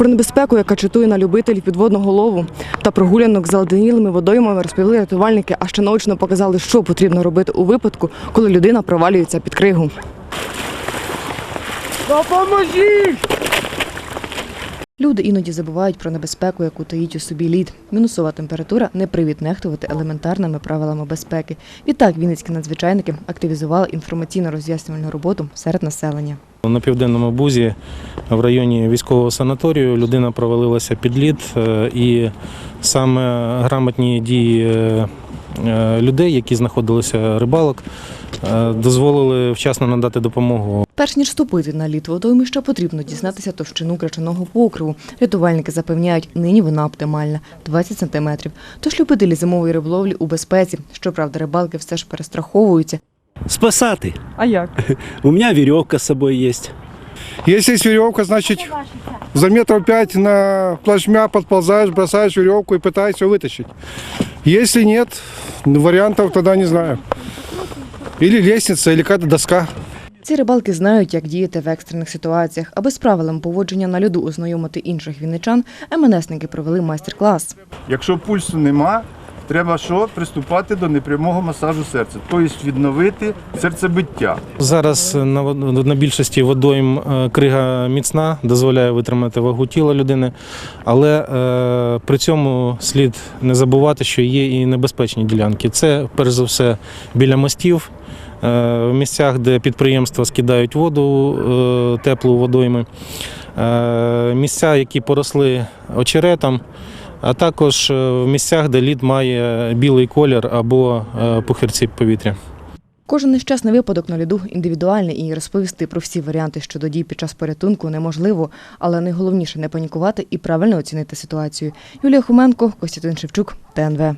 Про небезпеку, яка чатує на любителів підводного лову та прогулянок з заледенілими водоймами, розповіли рятувальники, а ще наочно показали, що потрібно робити у випадку, коли людина провалюється під кригу. Люди іноді забувають про небезпеку, яку таїть у собі лід. Мінусова температура не привід нехтувати елементарними правилами безпеки. Відтак вінницькі надзвичайники активізували інформаційно-роз'яснювальну роботу серед населення. На південному бузі в районі військового санаторію людина провалилася під лід, е, і саме грамотні дії е, е, людей, які знаходилися рибалок, дозволили вчасно надати допомогу. Перш ніж ступити на лід водоймища, потрібно дізнатися товщину крачаного покриву. Рятувальники запевняють, нині вона оптимальна 20 сантиметрів. Тож любителі зимової риболовлі у безпеці. Щоправда, рибалки все ж перестраховуються. Спасати. А як? У меня веревка с собой есть. Если есть веревка, значит за метров пять на плашмя подползаешь, бросаешь веревку и пытаешься вытащить. Если нет, вариантов тогда не знаю. Или лестница, или какая-то доска. Ці рибалки знають, як діяти в екстрених ситуаціях. Аби з правилами поводження на льоду ознайомити інших вінничан, МНСники провели майстер-клас. Якщо пульсу нема, треба що? Приступати до непрямого масажу серця, тобто відновити серцебиття. Зараз на, на більшості водойм е, крига міцна, дозволяє витримати вагу тіла людини, але е, при цьому слід не забувати, що є і небезпечні ділянки. Це перш за все біля мостів, е, в місцях, де підприємства скидають воду, е, теплу водойми, е, місця, які поросли очеретом. А також е, в місцях, де лід має білий колір або похирці пухирці повітря. Кожен нещасний випадок на льоду індивідуальний і розповісти про всі варіанти щодо дій під час порятунку неможливо, але найголовніше не панікувати і правильно оцінити ситуацію. Юлія Хоменко, Костянтин Шевчук, ТНВ.